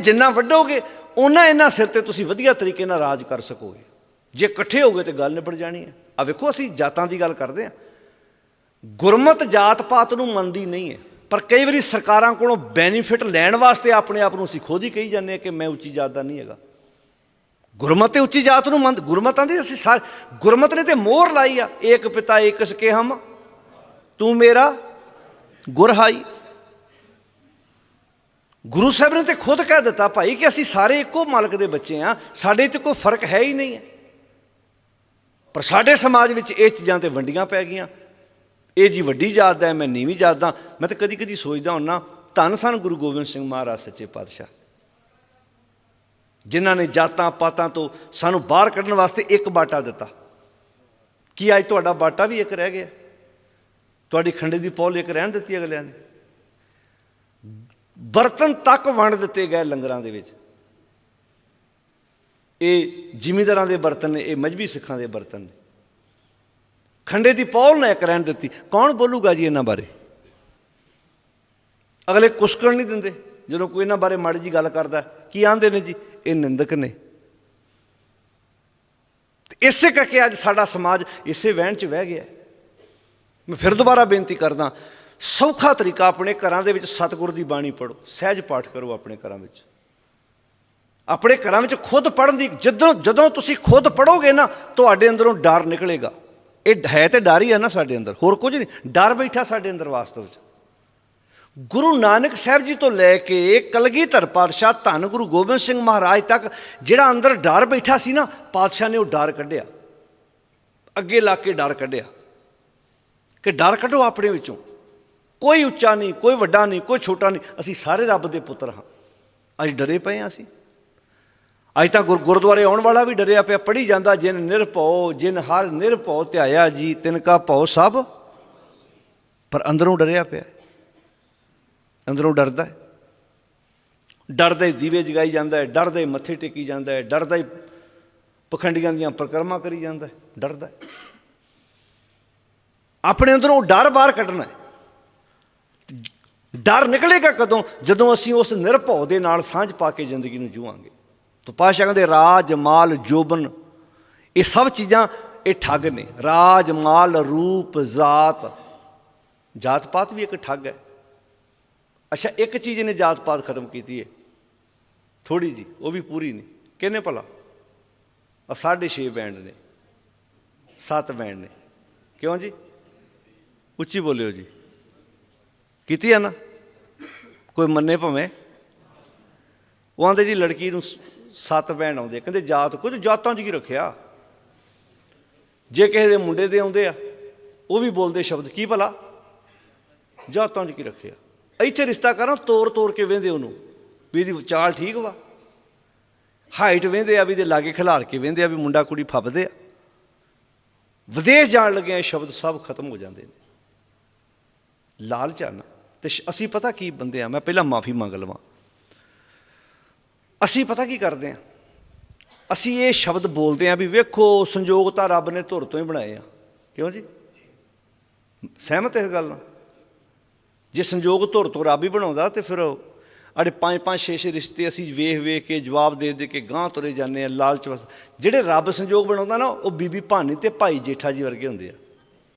ਜਿੰਨਾ ਵੱਡੋਗੇ ਉਹਨਾਂ ਇਹਨਾਂ ਸਿਰ ਤੇ ਤੁਸੀਂ ਵਧੀਆ ਤਰੀਕੇ ਨਾਲ ਰਾਜ ਕਰ ਸਕੋਗੇ। ਜੇ ਇਕੱਠੇ ਹੋਗੇ ਤੇ ਗੱਲ ਨਿਬੜ ਜਾਣੀ ਹੈ। ਆ ਵੇਖੋ, ਅਸੀਂ ਜਾਤਾਂ ਦੀ ਗੱਲ ਕਰਦੇ ਹਾਂ। ਗੁਰਮਤ ਜਾਤ ਪਾਤ ਨੂੰ ਮੰਨਦੀ ਨਹੀਂ ਹੈ। ਪਰ ਕਈ ਵਾਰੀ ਸਰਕਾਰਾਂ ਕੋਲੋਂ ਬੈਨੀਫਿਟ ਲੈਣ ਵਾਸਤੇ ਆਪਣੇ ਆਪ ਨੂੰ ਅਸੀਂ ਖੁਦ ਹੀ ਕਹੀ ਜਾਂਦੇ ਹਾਂ ਕਿ ਮੈਂ ਉੱਚੀ ਜਾਤ ਦਾ ਨਹੀਂ ਹੈਗਾ। ਗੁਰਮਤ ਤੇ ਉੱਚੀ ਜਾਤ ਨੂੰ ਮੰਨ ਗੁਰਮਤਾਂ ਦੀ ਅਸੀਂ ਸਾਰੇ ਗੁਰਮਤ ਨੇ ਤੇ ਮੋਹਰ ਲਾਈ ਆ। ਏਕ ਪਿਤਾ ਏਕ ਸਕੇ ਹਮ, ਤੂੰ ਮੇਰਾ ਗੁਰਹਾਈ ਗੁਰੂ ਸਾਹਿਬ ਨੇ ਤੇ ਖੁਦ ਕਹਿ ਦਿੱਤਾ ਭਾਈ ਕਿ ਅਸੀਂ ਸਾਰੇ ਇੱਕੋ ਮਾਲਕ ਦੇ ਬੱਚੇ ਆ ਸਾਡੇ 'ਚ ਕੋਈ ਫ਼ਰਕ ਹੈ ਹੀ ਨਹੀਂ ਹੈ। ਪਰ ਸਾਡੇ ਸਮਾਜ ਵਿੱਚ ਇਹ ਚੀਜ਼ਾਂ ਤੇ ਵੰਡੀਆਂ ਪੈ ਗਈਆਂ। ਇਹ ਜੀ ਵੱਡੀ ਜਾਤ ਦਾ ਹੈ, ਮੈਂ ਨੀਵੀਂ ਜਾਤ ਦਾ ਮੈਂ ਤਾਂ ਕਦੀ ਕਦੀ ਸੋਚਦਾ ਹੁੰਨਾ ਧੰਨ ਸਨ ਗੁਰੂ ਗੋਬਿੰਦ ਸਿੰਘ ਮਹਾਰਾਜ ਸੱਚੇ ਪਾਤਸ਼ਾਹ ਜਿਨ੍ਹਾਂ ਨੇ ਜਾਤਾਂ ਪਾਤਾਂ ਤੋਂ ਸਾਨੂੰ ਬਾਹਰ ਕੱਢਣ ਵਾਸਤੇ ਇੱਕ ਬਾਟਾ ਦਿੱਤਾ। ਕੀ ਅੱਜ ਤੁਹਾਡਾ ਬਾਟਾ ਵੀ ਇੱਕ ਰਹਿ ਗਿਆ? ਤੁਹਾਡੀ ਖੰਡੇ ਦੀ ਪੌਲ ਇੱਕ ਰਹਿਣ ਦਿੱਤੀ ਅਗਲਿਆਂ ਨੇ? ਬਰਤਨ ਤੱਕ ਵੰਡ ਦਿੱਤੇ ਗਏ ਲੰਗਰਾਂ ਦੇ ਵਿੱਚ। ਇਹ ਜ਼ਿਮੀਂਦਾਰਾਂ ਦੇ ਬਰਤਨ ਨੇ, ਇਹ ਮਜਬੀ ਸਿੱਖਾਂ ਦੇ ਬਰਤਨ ਨੇ। ਖੰਡੇ ਦੀ ਪੌਲ ਨੇ ਇੱਕ ਰਹਿਣ ਦਿੱਤੀ। ਕੌਣ ਬੋਲੂਗਾ ਜੀ ਇਹਨਾਂ ਬਾਰੇ? ਅਗਲੇ ਕੁਸਕਣ ਨਹੀਂ ਦਿੰਦੇ। ਜਦੋਂ ਕੋਈ ਇਹਨਾਂ ਬਾਰੇ ਮਾੜੀ ਜੀ ਗੱਲ ਕਰਦਾ ਕੀ ਆਂਦੇ ਨੇ ਜੀ? ਇਹ ਨਿੰਦਕ ਨੇ। ਇਸੇ ਕਰਕੇ ਅੱਜ ਸਾਡਾ ਸਮਾਜ ਇਸੇ ਵਹਿਣ 'ਚ ਵਹਿ ਗਿਆ ਮੈਂ ਫਿਰ ਦੁਬਾਰਾ ਬੇਨਤੀ ਕਰਦਾ ਸੌਖਾ ਤਰੀਕਾ ਆਪਣੇ ਘਰਾਂ ਦੇ ਵਿੱਚ ਸਤਿਗੁਰ ਦੀ ਬਾਣੀ ਪੜੋ ਸਹਿਜ ਪਾਠ ਕਰੋ ਆਪਣੇ ਘਰਾਂ ਵਿੱਚ। ਆਪਣੇ ਘਰਾਂ ਵਿੱਚ ਖੁਦ ਪੜਨ ਦੀ, ਜਦੋਂ ਜਦੋਂ ਤੁਸੀਂ ਖੁਦ ਪੜੋਗੇ ਨਾ, ਤੁਹਾਡੇ ਅੰਦਰੋਂ ਡਰ ਨਿਕਲੇਗਾ। ਇਹ ਹੈ ਤੇ ਡਰ ਹੀ ਹੈ ਨਾ ਸਾਡੇ ਅੰਦਰ, ਹੋਰ ਕੁਝ ਨਹੀਂ, ਡਰ ਬੈਠਾ ਸਾਡੇ ਅੰਦਰ ਵਾਸਤਵ ਵਿੱਚ ਗੁਰੂ ਨਾਨਕ ਸਾਹਿਬ ਜੀ ਤੋਂ ਲੈ ਕੇ ਕਲਗੀਧਰ ਪਾਤਸ਼ਾਹ ਧੰਨ ਗੁਰੂ ਗੋਬਿੰਦ ਸਿੰਘ ਮਹਾਰਾਜ ਤੱਕ, ਜਿਹੜਾ ਅੰਦਰ ਡਰ ਬੈਠਾ ਸੀ ਨਾ, ਪਾਤਸ਼ਾਹ ਨੇ ਉਹ ਡਰ ਕੱਢਿਆ। ਅੱਗੇ ਲਾ ਕੇ ਡਰ ਕੱਢਿਆ। ਕਿ ਡਰ ਕੱਢੋ ਆਪਣੇ ਵਿੱਚੋਂ। ਕੋਈ ਉੱਚਾ ਨਹੀਂ, ਕੋਈ ਵੱਡਾ ਨਹੀਂ, ਕੋਈ ਛੋਟਾ ਨਹੀਂ, ਅਸੀਂ ਸਾਰੇ ਰੱਬ ਦੇ ਪੁੱਤਰ ਹਾਂ। ਅੱਜ ਡਰੇ ਪਏ ਹਾਂ ਅਸੀਂ। ਅੱਜ ਤਾਂ ਗੁਰ, ਗੁਰਦੁਆਰੇ ਆਉਣ ਵਾਲਾ ਵੀ ਡਰਿਆ ਪਿਆ ਪੜੀ ਜਾਂਦਾ, ਜਿਨ ਨਿਰਭਉ ਜਿਨ ਹਰ ਨਿਰਭਉ ਧਿਆਇਆ ਜੀ, ਤਿਨ ਕਾ ਭਉ ਸਭ। ਪਰ ਅੰਦਰੋਂ ਡਰਿਆ ਪਿਆ। ਅੰਦਰੋਂ ਡਰਦਾ ਹੈ। ਡਰਦਾ ਹੀ ਦੀਵੇ ਜਗਾਈ ਜਾਂਦਾ ਹੈ, ਡਰਦਾ ਹੀ ਮੱਥੇ ਟੇਕੀ ਜਾਂਦਾ ਹੈ, ਡਰਦਾ ਹੀ ਪਖੰਡੀਆਂ ਦੀਆਂ ਪ੍ਰਕਰਮਾ ਕਰੀ ਜਾਂਦਾ ਹੈ, ਡਰਦਾ ਆਪਣੇ ਅੰਦਰੋਂ ਡਰ ਬਾਹਰ ਕੱਢਣਾ ਹੈ। ਡਰ ਨਿਕਲੇਗਾ ਕਦੋਂ? ਜਦੋਂ ਅਸੀਂ ਉਸ ਨਿਰਭਉ ਦੇ ਨਾਲ ਸਾਂਝ ਪਾ ਕੇ ਜ਼ਿੰਦਗੀ ਨੂੰ ਜੂਵਾਂਗੇ। ਤਾਂ ਪਾਸ਼ਾ ਕਹਿੰਦੇ, ਰਾਜ, ਮਾਲ, ਜੋਬਨ, ਇਹ ਸਭ ਚੀਜ਼ਾਂ ਇਹ ਠੱਗ ਨੇ। ਰਾਜ, ਮਾਲ, ਰੂਪ, ਜਾਤ। ਜਾਤ ਪਾਤ ਵੀ ਇੱਕ ਠੱਗ ਹੈ। ਅੱਛਾ, ਇੱਕ ਚੀਜ਼ ਨੇ ਜਾਤ ਪਾਤ ਖਤਮ ਕੀਤੀ ਹੈ ਥੋੜੀ ਜੀ ਉਹ ਵੀ ਪੂਰੀ ਨਹੀਂ। ਕਿਹਨੇ ਭਲਾ? ਆ ਸਾਢੇ ਛੇ ਬੈਂਡ ਨੇ। ਸੱਤ ਬੈਂਡ ਨੇ। ਕਿਉਂ ਜੀ? ਉੱਚੀ ਬੋਲਿਓ ਜੀ। ਕੀਤੀ ਆ ਨਾ? ਕੋਈ ਮੰਨੇ ਭਵੇਂ? ਉਹ ਆਂਦੇ ਜੀ ਲੜਕੀ ਨੂੰ ਸੱਤ ਭੈਣ ਆਉਂਦੇ ਕਹਿੰਦੇ ਜਾਤ ਕੁਝ ਜਾਤਾਂ 'ਚ ਕੀ ਰੱਖਿਆ? ਜੇ ਕਿਸੇ ਦੇ ਮੁੰਡੇ ਦੇ ਆਉਂਦੇ ਆ, ਉਹ ਵੀ ਬੋਲਦੇ ਸ਼ਬਦ, ਕੀ ਭਲਾ? ਜਾਤਾਂ 'ਚ ਕੀ ਰੱਖਿਆ? ਇੱਥੇ ਰਿਸ਼ਤਾ ਕਰਾਂ, ਤੋਰ ਤੋਰ ਕੇ ਵੇਂਦੇ ਉਹਨੂੰ, ਵੀ ਇਹਦੀ ਚਾਲ ਠੀਕ ਵਾ। ਹਾਈਟ ਵੇਂਦੇ ਆ, ਵੀ ਦੇ ਲਾਗੇ ਖਿਲਾਰ ਕੇ ਵੇਂਦੇ ਆ, ਵੀ ਮੁੰਡਾ ਕੁੜੀ ਫੱਬਦੇ ਆ। ਵਿਦੇਸ਼ ਜਾਣ ਲੱਗਿਆ ਇਹ ਸ਼ਬਦ ਸਭ ਖਤਮ ਹੋ ਜਾਂਦੇ ਨੇ। ਲਾਲਚ ਆ ਨਾ। ਤੇ ਸ਼- ਅਸੀਂ ਪਤਾ ਕੀ ਬੰਦੇ ਆ? ਮੈਂ ਪਹਿਲਾਂ ਮਾਫੀ ਮੰਗ ਲਵਾਂ। ਅਸੀਂ ਪਤਾ ਕੀ ਕਰਦੇ ਆ? ਅਸੀਂ ਇਹ ਸ਼ਬਦ ਬੋਲਦੇ ਆ ਵੀ ਵੇਖੋ ਸੰਜੋਗ ਤਾਂ ਰੱਬ ਨੇ ਧੁਰ ਤੋਂ ਹੀ ਬਣਾਏ ਆ। ਕਿਉਂ ਜੀ? ਸਹਿਮਤ ਇਸ ਗੱਲ ਨਾਲ? ਜੇ ਸੰਜੋਗ ਧੁਰ ਤੋਂ ਰੱਬ ਹੀ ਬਣਾਉਂਦਾ ਤੇ ਫਿਰ ਅੜੇ ਪੰਜ ਪੰਜ ਛੇ ਛੇ ਰਿਸ਼ਤੇ ਅਸੀਂ ਵੇਖ ਵੇਖ ਕੇ ਜਵਾਬ ਦੇ ਦੇ ਕੇ ਗਾਂ ਤੁਰੇ ਜਾਂਦੇ ਆ, ਲਾਲਚ ਵਸ ਜਿਹੜੇ ਰੱਬ ਸੰਜੋਗ ਬਣਾਉਂਦਾ ਨਾ, ਉਹ ਬੀਬੀ ਭਾਨੀ ਤੇ ਭਾਈ ਜੇਠਾ ਜੀ ਵਰਗੇ ਹੁੰਦੇ ਆ।